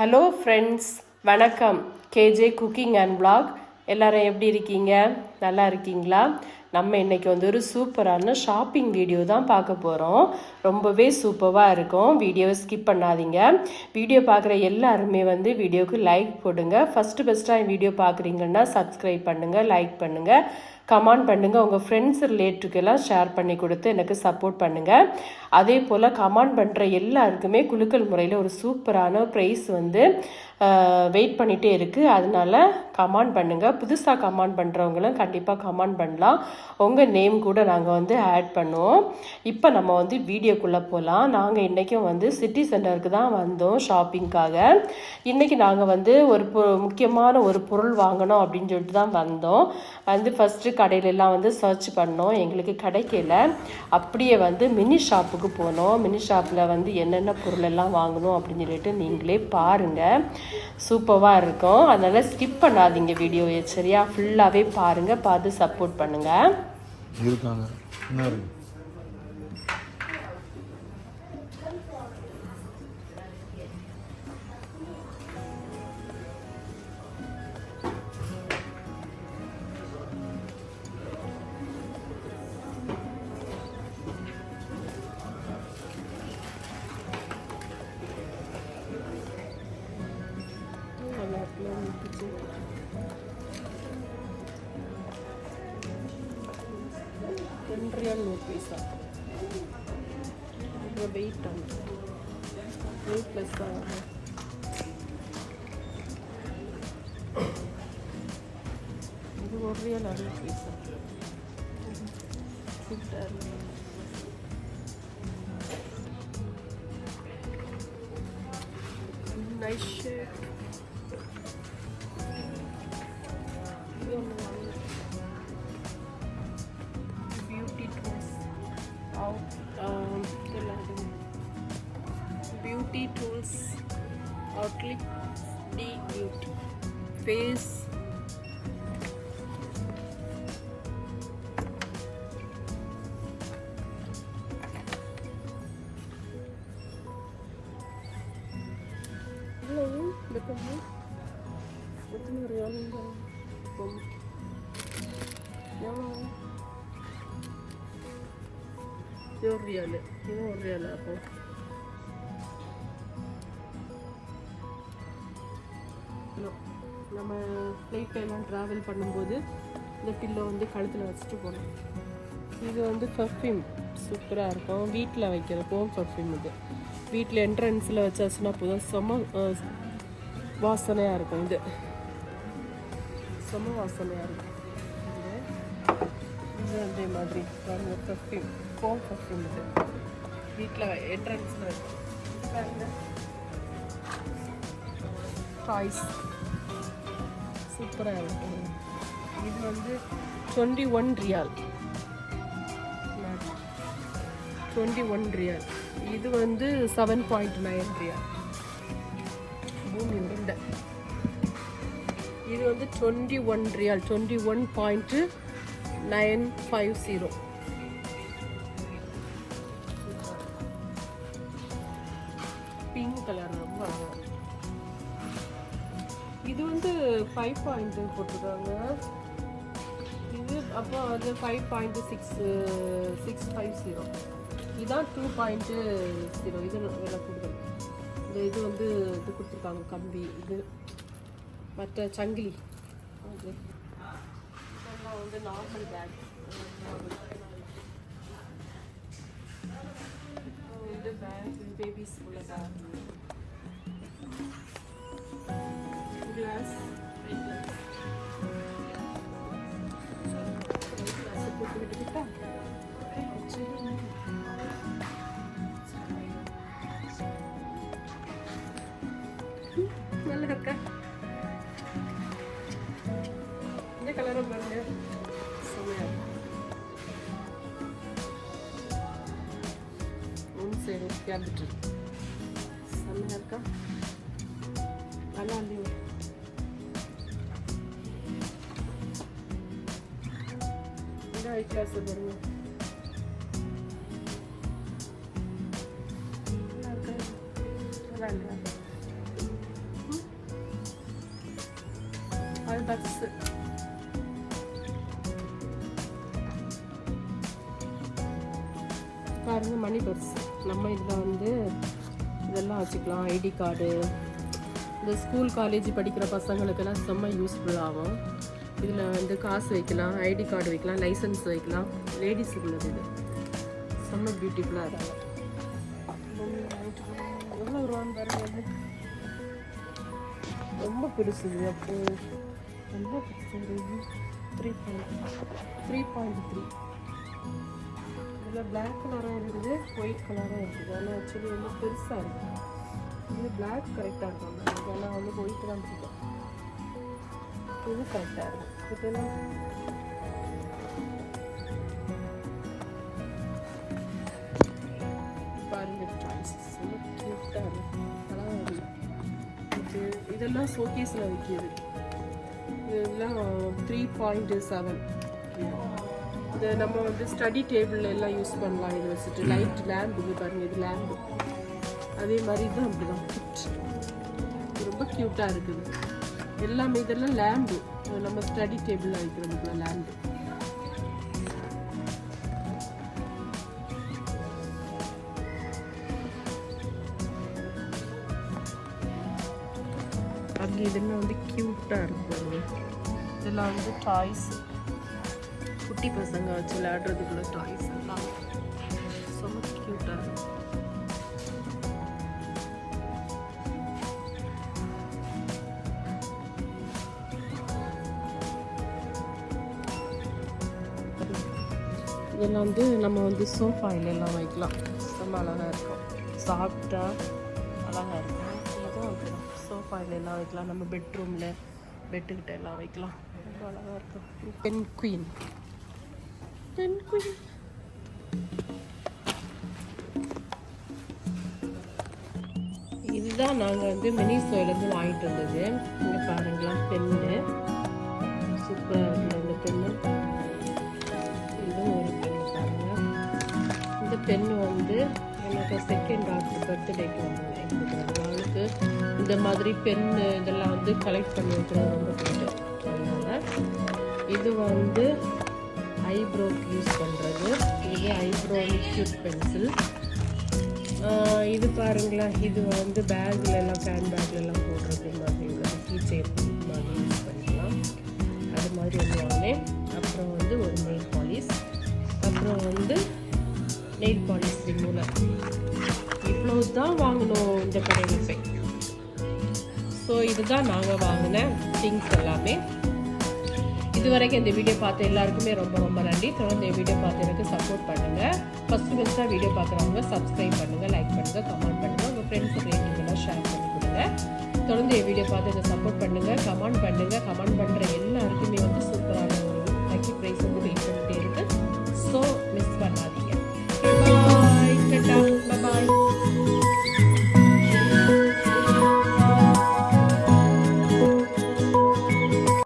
Hello friends வணக்கம். KJ cooking and blog எல்லாரும் எப்படி இருக்கீங்க? நல்லா இருக்கீங்களா? நம்ம இன்றைக்கி வந்து ஒரு சூப்பரான ஷாப்பிங் வீடியோ தான் பார்க்க போகிறோம் ரொம்பவே சூப்பராக இருக்கும். வீடியோவை ஸ்கிப் பண்ணாதீங்க. வீடியோ பார்க்குற எல்லாருமே வந்து வீடியோவுக்கு லைக் போடுங்க. ஃபஸ்ட்டு ஃபஸ்ட்டாக வீடியோ பார்க்குறீங்கன்னா சப்ஸ்கிரைப் பண்ணுங்கள் லைக் பண்ணுங்கள் கமெண்ட் பண்ணுங்கள் உங்கள் ஃப்ரெண்ட்ஸ் ரிலேட்டிவ்க்கெல்லாம் ஷேர் பண்ணி கொடுத்து எனக்கு சப்போர்ட் பண்ணுங்கள் அதே போல் கமெண்ட் பண்ணுற எல்லாருக்குமே குலுக்கல் முறையில் ஒரு சூப்பரான ப்ரைஸ் வந்து வெயிட் பண்ணிகிட்டே இருக்குது அதனால கமெண்ட் பண்ணுங்கள் புதுசாக கமெண்ட் பண்ணுறவங்களும் கண்டிப்பாக கமெண்ட் பண்ணலாம். உங்கள் நேம் கூட நாங்கள் வந்து ஆட் பண்ணுவோம். இப்போ நம்ம வந்து வீடியோக்குள்ளே போகலாம் நாங்கள் இன்றைக்கும் வந்து சிட்டி சென்டருக்கு தான் வந்தோம் ஷாப்பிங்க்காக இன்றைக்கி நாங்கள் வந்து ஒரு பொ முக்கியமான ஒரு பொருள் வாங்கணும் அப்படின்னு சொல்லிட்டு தான் வந்தோம். வந்து ஃபஸ்ட்டு கடையிலெல்லாம் வந்து சர்ச் பண்ணோம். எங்களுக்கு கிடைக்கல. அப்படியே வந்து மினி ஷாப்புக்கு போனோம். மினி ஷாப்பில் வந்து என்னென்ன பொருள் எல்லாம் வாங்கணும் அப்படின்னு சொல்லிட்டு நீங்களே பாருங்கள் சூப்பராக இருக்கும். அதனால் ஸ்கிப் பண்ணாதீங்க வீடியோவை சரியா? ஃபுல்லாகவே பாருங்கள் பார்த்து சப்போர்ட் பண்ணுங்கள் இருக்காங்க. என்ன இருக்கு ரியால் நூறு பைசா வெயிட் வெயிட் ப்ளஸ் தான் வரும். இது ஒரு ரியல் அறுபது paisa super nice outlet d beauty. Face. எத்தனை ரியாலுங்க எவ்வளோ இது ஒரு ரியாலு இது நம்ம ஃப்ளைட் எல்லாம் ட்ராவல் பண்ணும்போது இந்த பில்லோ வந்து கழுத்தில் வச்சுட்டு போகணும். இது வந்து பர்ஃப்யூம் சூப்பராக இருக்கும். வீட்டில் வைக்கிற ஹோம் பர்ஃப்யூம் இது. வீட்டில் என்ட்ரன்ஸில் வச்சாச்சுன்னா போதும். செம வாசனையாக இருக்கும் இது. செம வாசனையாக இருக்கும். இது. அதே மாதிரி. பர்ஃப்யூம் ஹோம் பர்ஃப்யூம் இது. வீட்டில் என்ட்ரன்ஸில் டாய்ஸ் சூப்பராக இருக்கும் இது வந்து twenty one riyal twenty one riyal இது வந்து செவன் பாயிண்ட் நைன் ரியால் பூமி உருண்டை. இது வந்து twenty one riyal twenty one point nine five zero இது வந்து ஃபைவ் பாயிண்ட் போட்டிருக்காங்க. இது அப்போ அது five point six six five zero இதுதான் டூ பாயிண்ட்டு ஜீரோ இது விலை கூடுதல் இந்த இது வந்து இது கொடுத்துருக்காங்க கம்பி இது. மற்ற சங்கிலி. அது இதெல்லாம் வந்து நார்மல் பேக் இது பேக் பேபிஸ் உள்ள பேக் போட்டு விட்டுக்கிட்டா நல்லா இருக்கா இந்த கலரும் பாருங்க செம்மையா இருக்கு. இந்த வித்தியாசப்படுவோம் அது பஸ்ஸு பாருங்க மணி பர்ஸ் நம்ம இதில் வந்து இதெல்லாம் வச்சுக்கலாம். ID card. இந்த ஸ்கூல் காலேஜ் படிக்கிற பசங்களுக்கெல்லாம் செம்ம யூஸ்ஃபுல் ஆகும். இதில் வந்து காசு வைக்கலாம் ஐடி கார்டு வைக்கலாம் லைசன்ஸ் வைக்கலாம். லேடிஸுக்கு உள்ளது இது. செம்ம பியூட்டிஃபுல்லாக இருக்கும் எவ்வளோ ரூபான்னு பாருங்க. ரொம்ப பெருசு இது. அப்போ ரொம்ப பெருசு three point three point three இதில் பிளாக் கலரும் இருக்குது ஒயிட் கலரும் இருக்குது. ஆனால் ஆக்சுவலி வந்து பெருசாக இருக்குது இது பிளாக் கரெக்டாக இருக்கும். எனக்கு ஆனால் வந்து ஒயிட் தான் பிடிக்கும். இது கரெக்டாக இருக்கும் இதெல்லாம் பாருங்க சாய்ஸஸ் இருக்கும் இது இதெல்லாம் ஷோகேஸில் வைக்கிறது இதெல்லாம் த்ரீ பாயிண்ட் செவன் இதை நம்ம வந்து ஸ்டடி டேபிள் எல்லாம் யூஸ் பண்ணலாம் இது வச்சுட்டு லைட் லேம்ப் இது பாருங்கள் இது லேம்பு அதே மாதிரி தான் அப்படிதான் ரொம்ப க்யூட்டாக இருக்குது எல்லாமே இதெல்லாம் லேம்பு நம்ம ஸ்டடி டேபிளில் வைக்கிறதுக்குள்ள லேம்பு அங்கே இதெல்லாம் வந்து க்யூட்டாக இருக்கும். இதெல்லாம் வந்து டாய்ஸ் குட்டி பசங்க வச்சு விளையாடுறதுக்குள்ள டாய்ஸ் எல்லாம். இதெல்லாம் வந்து நம்ம வந்து சோஃபா எல்லாம் வைக்கலாம். ரொம்ப அழகாக இருக்கும். சாஃப்டாக அழகாக இருக்கும். இதுவும் எல்லாம் வைக்கலாம். நம்ம பெட்ரூமில் பெட்டுக்கிட்ட எல்லாம் வைக்கலாம். ரொம்ப அழகாக இருக்கும். பென் குயின் பென் குயின் இதுதான் நாங்கள் வந்து மினிசோயிலேருந்து வாங்கிட்டு வந்தது. இங்கே பாருங்களா பென்னு சூப்பராக இருக்குது அந்த பென்னு இந்த வந்து எனக்கு செகண்ட் டாக்டர் பர்த்டேக்கு வாங்கினேன் அவளுக்கு இந்த மாதிரி பென்னு இதெல்லாம் வந்து கலெக்ட் பண்ணி வைக்கிறது ரொம்ப பிடிக்கும். அதனால் இது வந்து ஐப்ரோக்கு யூஸ் பண்ணுறது இது ஐப்ரோ லிக்யூட் பென்சில் இது பாருங்களேன் இது வந்து பேக்கில் எல்லாம் ஹேண்ட் பேக்ல எல்லாம் போடுறது மாதிரி உள்ளது மாதிரி யூஸ் பண்ணிக்கலாம். அது மாதிரி ஒன்று வாங்கினேன் அப்புறம் வந்து ஒரு நெயில் பாலிஷ் அப்புறம் வந்து நெயில் பாலிஷ் ரிமூவர் இவ்வளோ தான் வாங்கினோம் இந்த கடையில் போய். ஸோ இதுதான் நாங்கள் வாங்கின திங்ஸ் எல்லாமே. இதுவரைக்கும் இந்த வீடியோ பார்த்த எல்லாருக்குமே ரொம்ப ரொம்ப நன்றி. தொடர்ந்து இந்த வீடியோ பார்த்து எனக்கு சப்போர்ட் பண்ணுங்கள் ஃபஸ்ட்டு ஃபஸ்ட்டாக வீடியோ பார்க்குறவங்க சப்ஸ்கிரைப் பண்ணுங்கள் லைக் பண்ணுங்கள் கமெண்ட் பண்ணுங்கள் உங்கள் ஃப்ரெண்ட்ஸுக்கு ரேட்டிங்கெல்லாம் ஷேர் பண்ணி கொடுங்க. தொடர்ந்து என் வீடியோ பார்த்து எனக்கு சப்போர்ட் பண்ணுங்கள் கமெண்ட் பண்ணுங்கள் கமெண்ட் பண்ணுற எல்லாருக்குமே வந்து சூப்பரான ஒரு லக்கி ப்ரைஸ் வந்து வெயிட் பண்ணிகிட்டே இருக்குது ஸோ